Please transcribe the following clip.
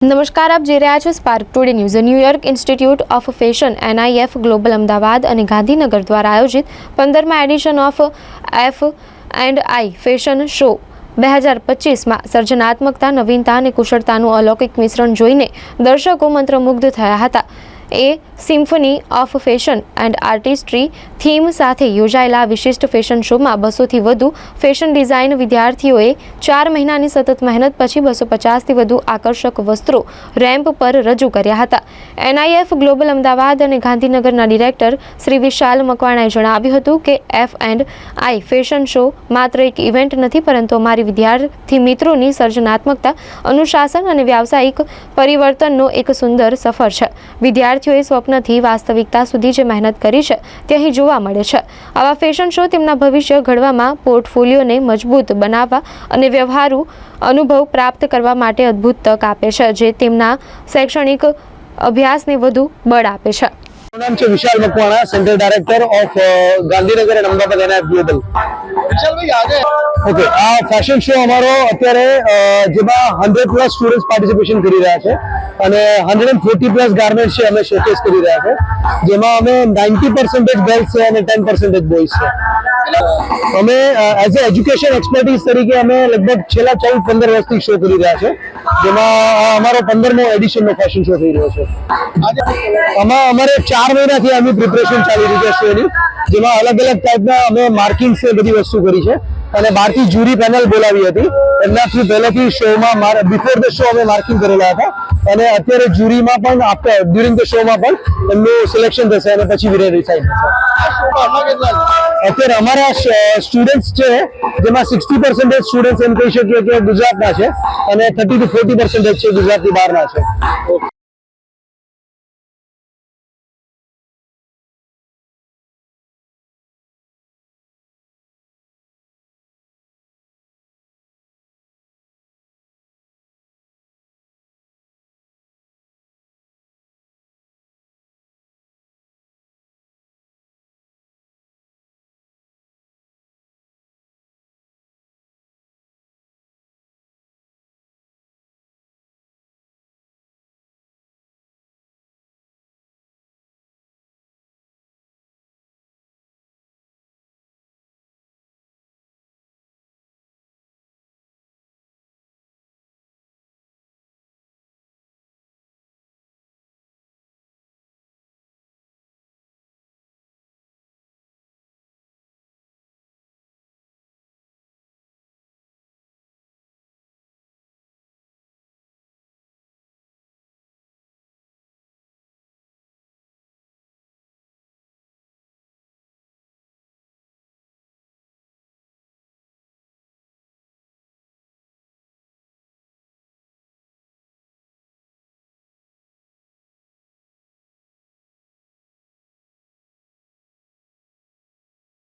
નમસ્કાર, આપ જોઈ રહ્યા છો Spark Today News New York Institute of Fashion NIF global Ahmedabad અને ગાંધીનગર દ્વારા આયોજિત પંદરમા edition of F and I fashion show બે હજાર પચીસમાં સર્જનાત્મકતા, નવીનતા અને કુશળતાનું અલૌકિક મિશ્રણ જોઈને દર્શકો મંત્રમુગ્ધ થયા હતા. A symphony of fashion and artistry theme સાથે યોજાયેલા વિશિષ્ટ ફેશન શોમાં બસોથી વધુ ફેશન ડિઝાઇન વિદ્યાર્થીઓએ ચાર મહિનાની સતત મહેનત પછી બસો પચાસથી વધુ આકર્ષક વસ્ત્રો રેમ્પ પર રજૂ કર્યા હતા. એનઆઈએફ ગ્લોબલ અમદાવાદ અને ગાંધીનગરના ડિરેક્ટર શ્રી વિશાલ મકવાણાએ જણાવ્યું હતું કે F and I fashion show માત્ર એક ઇવેન્ટ નથી, પરંતુ અમારી વિદ્યાર્થી મિત્રોની સર્જનાત્મકતા, અનુશાસન અને વ્યાવસાયિક પરિવર્તનનો એક સુંદર સફર છે. વિદ્યાર્થીઓએ સ્વપ્નથી વાસ્તવિકતા સુધી જે મહેનત કરી છે તે અહીં જોવા મળે છે. આવા ફેશન શો તેમના ભવિષ્ય ઘડવામાં પોર્ટફોલિયોને મજબૂત બનાવવા અને વ્યવહારુ અનુભવ પ્રાપ્ત કરવા માટે અદ્ભુત તક આપે છે, જે તેમના શૈક્ષણિક અભ્યાસને વધુ બળ આપે છે. નામ છે Vishal Makwana central director of Gandhinagar અને અમદાવાદ એનઆઈએફ ગ્લોબલ વિશાલભાઈ આજે? ઓકે આ ફેશન શો અમારો અત્યારે જેમાં હંડ્રેડ પ્લસ સ્ટુડન્ટ પાર્ટિસિપેશન કરી રહ્યા છે અને hundred and forty plus garment છે અમે શોકેસ કરી રહ્યા છે. જેમાં અમે નાઇન્ટી પર્સન્ટેજ ગર્લ્સ છે અને ટેન પર્સન્ટેજ બોયઝ છે. અમે એઝ એ એજ્યુકેશન એક્સપર્ટીઝ તરીકે અમે લગભગ છેલ્લા ચૌદ, પંદર વર્ષથી શો કરી રહ્યા છે જેમાં અમારો પંદરમો એડિશનનો ફેશન શો થઈ રહ્યો છે. આમાં અમારે ચાર મહિનાથી આની પ્રિપરેશન ચાલી રહી છે શોની જેમાં અલગ અલગ ટાઈપના અમે માર્કિંગ છે બધી વસ્તુ કરી છે. અને બહારથી જ્યુરી પેનલ બોલાવી હતી. એમનાથી પહેલેથી શોમાં બિફોર ધ શો અમે માર્કિંગ કરેલા હતા. અને અત્યારે જ્યુરીમાં પણ આફ્ટર ડ્યુરિંગ ધ શોમાં પણ એમનું સિલેક્શન થશે અને પછી વિરે ડિસાઇડ થશે? અત્યારે અમારા સ્ટુડન્ટ્સ છે, જેમાં સિક્સટી પર્સન્ટેજ સ્ટુડન્ટ્સ એમ કહી શકીએ કે ગુજરાતના છે અને થર્ટી ટુ ફોર્ટી પર્સન્ટેજ છે ગુજરાતની બહારના છે.